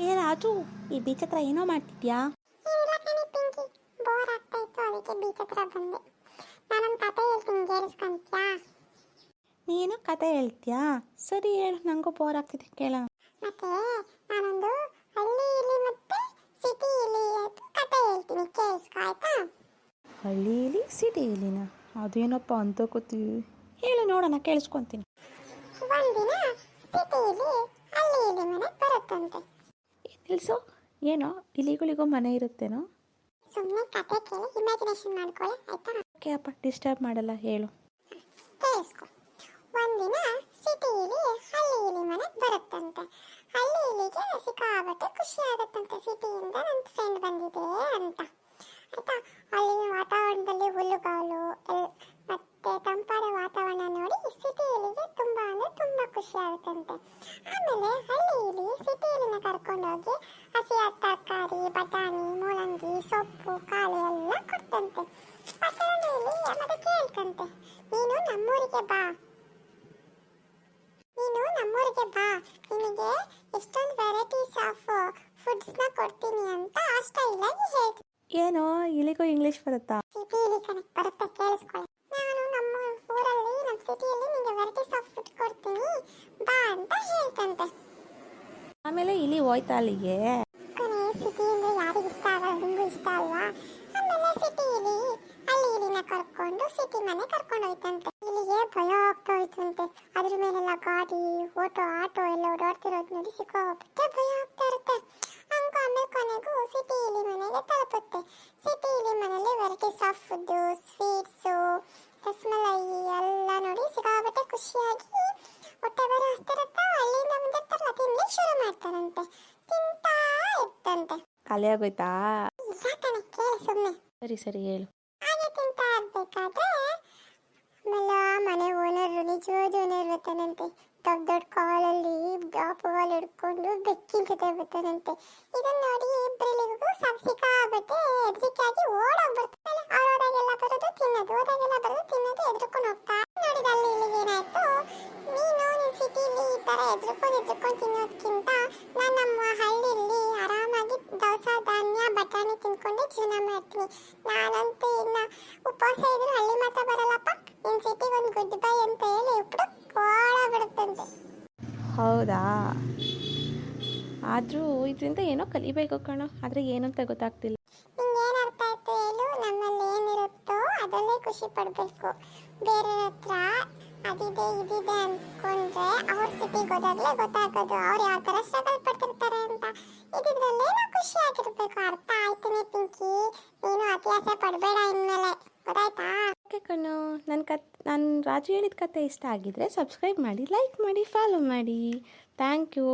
ಏ ರಾಜು ಈ ಬೀಚ್ ಹತ್ರ ಏನೋ ಮಾಡ್ತಿದ್ಯಾ? ಏನಿಲ್ಲ ಕಣೆ ಪಿಂಕಿ ಬೋರ್ ಆಗ್ತಾ ಇತ್ತು ಅದಕ್ಕೆ ಬೀಚ್ ಹತ್ರ ಬಂದೆ. ನಾನೊಂದು ಕತೆ ಹೇಳ್ತೀನಿ ಕೇಳಿಸ್ಕೊಂತ್ಯಾ? ನೀನು ಕತೆ ಹೇಳ್ತೀಯಾ? ಸರಿ ಹೇಳು ನನಗೂ ಬೋರ್ ಆಗ್ತಿದೆ ಕೇಳೋಣ ಮತ್ತೆ ನಾನೊಂದು ಹಳ್ಳಿಯಲ್ಲಿ ಮತ್ತೆ ಸಿಟಿಯಲ್ಲಿ ಕತೆ ಹೇಳ್ತೀನಿ ಕೇಳಿಸ್ಕೊ ಆಯ್ತಾ? ಹಳ್ಳಿಲಿ ಸಿಟಿಲಿನ ಅದೇನಪ್ಪ ಅಂತ ಕೂತೀವಿ ಹೇಳು ನೋಡೋಣ ಕೇಳಿಸ್ಕೊಂತೀನಿ. ಒಂದಿನ ಸಿಟಿಯಲ್ಲಿ ಹಳ್ಳಿಯಲ್ಲಿ ಮನೆ ಬರುತ್ತಂತೆ. ನಿಲ್ಸು ಏನೋ? ಇಲಿಗಳಿಗೂ ಮನೆ ಇರುತ್ತೇನೋ? ಸುಮ್ಮನೆ ಕತೆ ಕೇಳಿ ಇಮ್ಯಾಜಿನೇಷನ್ ಮಾಡ್ಕೊಳ್ಳಿ ಆಯ್ತಾ? ಓಕೆ ಅಪ್ಪ ಡಿಸ್ಟರ್ಬ್ ಮಾಡಲ್ಲ ಹೇಳು. ಕೇಳಿಸ್ಕೊ ಒಂದಿನ ಹಳ್ಳಿ ಇಲಿ ಮನೆ ಬರುತ್ತಂತೆ. ಹಳ್ಳಿ ಇಲಿಗೆ ಸಿಕ್ಕಾಬಟ್ಟೆ ಖುಷಿ ಆಗುತ್ತಂತೆ ಸಿಟಿಯಿಂದ ನನ್ನ ಫ್ರೆಂಡ್ ಬಂದಿದೆ ಅಂತ. ಖುಷಿ ಆಗುತ್ತಂತೆ. ಆಮೇಲೆ ಹಳ್ಳಿಯಲ್ಲಿ ಸಿಟಿಯಲ್ಲಿನ ಕರ್ಕೊಂಡೋಗಿ ಹಸಿಯಾದ ತರಕಾರಿ ಬಟಾಣಿ ಮೂಲಂಗಿ ಸೊಪ್ಪು ಕಾಳು ಎಲ್ಲ ಕೊಡ್ತಂತೆ. ಪಟ್ಟಣದಲ್ಲಿ ಮತ್ತೆ ಕೇಳ್ಕಂತೆ ನೀನು ನಮ್ಮೂರಿಗೆ ಬಾ. ನೀನು ನಮ್ಮೂರಿಗೆ ಬಾ. ನಿನಗೆ ಎಷ್ಟೊಂದು ವೆರೈಟೀಸ್ ಆಫ್ ಫುಡ್ಸ್ನ ಕೊಡ್ತೀನಿ ಅಂತ ಅಷ್ಟೈಲ್ ಆಗಿ ಹೇಳ್ತೀನಿ ಏನೋ ಇಲ್ಲಿಗೂ ಇಂಗ್ಲಿಷ್ ಬರುತ್ತಾ? ಸಿಟಿಯಲ್ಲಿ ಕನೆಕ್ಟ್ ಬರುತ್ತೆ ಕೇಳಿಸ್ಕೊಳ್ಳಿ. ನಾನು ನಮ್ಮ ಊರಲ್ಲಿ ನಮ್ಮ ಸಿಟಿಯಲ್ಲಿ ಅಂತ ಹೇಳ್ತಂತೆ ಆಮೇಲೆ ಇಲಿ ಹೋಯ್ತಾ ಅಲ್ಲಿಗೆ ಕೊನೆ ಸಿಟಿ ಅಂದ್ರೆ ಯಾರಿಗೆ ಇಷ್ಟ ಆಗಲ್ಲ ಇಷ್ಟ ಅಲ್ವಾ? ಆಮೇಲೆ ಸಿಟಿಲಿ ಅಲ್ಲಿ ಇಲಿನ ಕರ್ಕೊಂಡು ಸಿಟಿ ಮನೆ ಕರ್ಕೊಂಡು ಹೋಯ್ತಂತೆ. ಭಯ ಆಗ್ತಾ ಹೋಯ್ತಂತೆ. ಅದ್ರ ಮೇಲೆಲ್ಲ ಗಾಡಿ ಓಟೋ ಆಟೋ ಎಲ್ಲ ಓಡಾಡ್ತಿರೋದು ನೋಡಿ ಸಿಕ್ಕಾಪಟ್ಟೆ ಭಯ ಆಗ್ತಾ ಇರುತ್ತೆ. ಹಂಗ ಆಮೇಲೆ ಕೊನೆಗೂ ಸಿಟಿ ಇಲಿ ಮನೆಗೆ ತಲುಪುತ್ತೆ. ಸಿಟಿ ಇಲಿ ಮನೆಯಲ್ಲಿ varieties of food sweets rasmalai ಎಲ್ಲ ನೋಡಿ ಖುಷಿಯಾಗಿ ಮಾಡ್ತಾರಂತೆ ತಿಂತಾ ಇರ್ತಂತೆ ಖಾಲಿ ಆಗೋಯ್ತಾ? ಇಲ್ಲ ಕೇಳಿ ಸುಮ್ಮನೆ ಸರಿ ಸರಿ ಹೇಳು. ಹಾಗೆ ತಿಂತಾ ಇರ್ಬೇಕಾದ್ರೆ ಆಮೇಲೆ ಆ ಮನೆ ಓನರ್ ನಿಜವಾದ ಓನರ್ ಬರ್ತಾನಂತೆ ದೊಡ್ಡ ದೊಡ್ಡ ಕಾಲಲ್ಲಿ ದಾಪುಗಳು ಹಿಡ್ಕೊಂಡು ಬೆಕ್ಕಿನ ಜೊತೆ ಬರ್ತಾನಂತೆ. ಇದನ್ನ ನೋಡಿ ಇಬ್ಬರಿಗೂ ಸಿಕ್ಕಾಬಟ್ಟೆ ಹೆದರಿಕೆಯಾಗಿ ಬರ್ತಾನೆ. ಅವ್ರವ್ರಾಗೆಲ್ಲ ಬರೋದು ತಿನ್ನೋದು ಹೋದಾಗೆಲ್ಲ ಬರೋದು ತಿನ್ನೋದು ಎದ್ರುಕೊಂಡು ಹೋಗ್ತಾ. ನೋಡಿದ ಅಲ್ಲಿ ಇಲ್ಲಿಗೆ ಏನಾಯ್ತು? ನೀನು ನಿನ್ ಸಿಟಿಲಿ ಈ ತರ ಎದ್ರುಕೊಂಡು ಎದ್ರುಕೊಂಡು ತಿನ್ನೋದ್ಕಿಂತ ಜೀವನ ಮಾಡ್ತೀನಿ ನಾನಂತೂ ಇನ್ನ ಉಪವಾಸ ಇದ್ರೆ ಹಳ್ಳಿ ಮಾತ್ರ ಬರಲ್ಲಪ್ಪ. ನಿನ್ ಸಿಟಿಗೆ ಒಂದು ಗುಡ್ ಬೈ ಅಂತ ಹೇಳಿ ಇಬ್ಬರು ಕೋಳ ಬಿಡುತ್ತಂತೆ ಹೌದಾ? ಆದರೂ ಇದರಿಂದ ಏನೋ ಕಲಿಬೇಕು ಕಣೋ. ಆದರೆ ಏನಂತ ಗೊತ್ತಾಗ್ತಿಲ್ಲ. ನಿಂಗೆ ಏನ್ ಅರ್ಥ ಆಯ್ತು ಹೇಳು? ನಮ್ಮಲ್ಲಿ ಏನಿರುತ್ತೋ ಅದರಲ್ಲೇ ಖುಷಿ ಪಡ್ಬೇಕು. ಬೇರೆ ಹತ್ರ ಅದಿದೆ, ಇದಿದೆ ಅನ್ಕೊಂಡ್ರೆ ಅವ್ರ ಸ್ಥಿತಿ ಗೊತ್ತಾಗ್ಲೇ ಗೊತ್ತಾಗೋದು. ಅವ್ರು ಯಾವ ತರ ಸ್ಟ್ರಗಲ್ ಪಡ್ತಿರ್ತಾರೆ ಅಂತ. ಇದ್ರಲ್ಲೇನೋ ಖುಷಿ ಆಗಿರ್ಬೇಕು ಅರ್ಥ ಆಯ್ತೇನೆ ಪಿಂಕಿ. ನೀನು ಅತಿಯಾಸೆ ಪಡಬೇಡ ಇನ್ಮೇಲೆ. ಗೊತ್ತಾಯ್ತಾ? ಓಕೆ ಕಣೋ. ನನ್ನ ಕತ್ ನಾನು ರಾಜು ಹೇಳಿದ ಕತೆ ಇಷ್ಟ ಆಗಿದ್ರೆ ಸಬ್ಸ್ಕ್ರೈಬ್ ಮಾಡಿ ಲೈಕ್ ಮಾಡಿ ಫಾಲೋ ಮಾಡಿ. Thank you